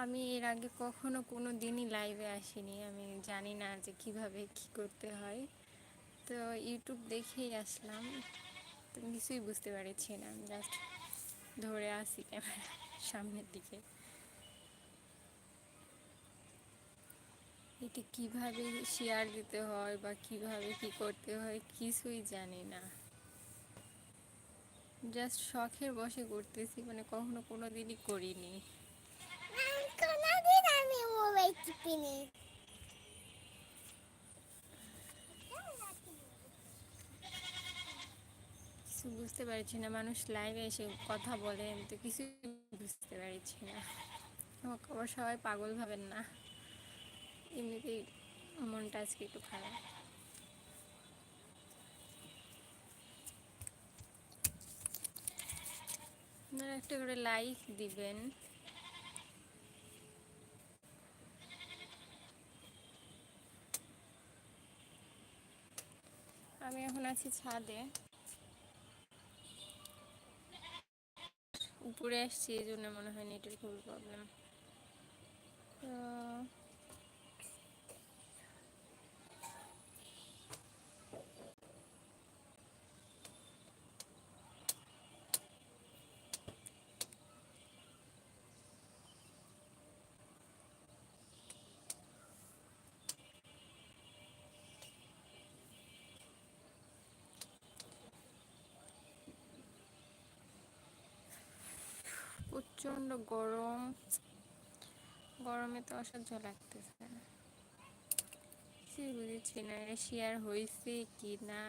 আমি এর আগে কখনো কোনো দিনই লাইভে আসিনি। আমি জানি না যে কীভাবে কি করতে হয়। তো ইউটিউব দেখেই আসলাম। তো কিছুই বুঝতে পারছি না। আমি জাস্ট ধরে আসি ক্যামেরা সামনের দিকে। এটা কীভাবে শেয়ার দিতে হয় বা কীভাবে কি করতে হয় কিছুই জানি না। জাস্ট শখের বসে করতেছি মানে কখনো কোনো দিনই করিনি। কিছু বুঝতে পারছি না, মানুষ লাইভে এসে কথা বলে তো কিছু বুঝতে পারছি না। আমাকে আবার সবাই পাগল ভাবেন না। এমনিতেই মনটা আজকে একটু খারাপ। আপনারা একটা করে লাইক দিবেন। আমি এখন আছি ছাদে। উপরে আসছি এই জন্য মনে হয় নেটের খুবই প্রবলেম তো প্রচণ্ড গরম। গরমে তো অসহ্য লাগতেছে কিছুই বুঝেছি না শেয়ার হয়েছে কি না?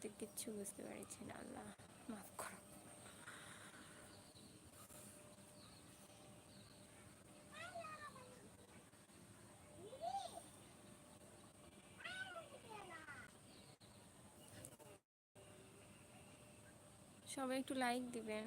তো কিচ্ছু বুঝতে পারছি না, আল্লাহ মাফ করো। সবাই একটু লাইক দিবেন।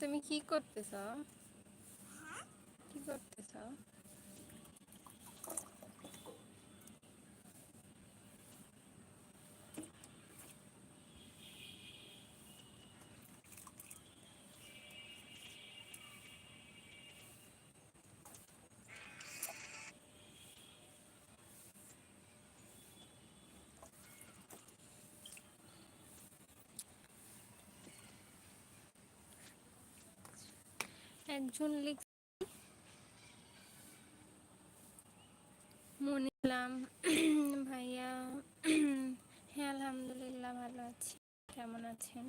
তুমি কি করতেছ? কি করতেছ? একজন লিখ মনিলাম ভাইয়া হ্যাঁ আলহামদুলিল্লাহ ভালো আছি। কেমন আছেন?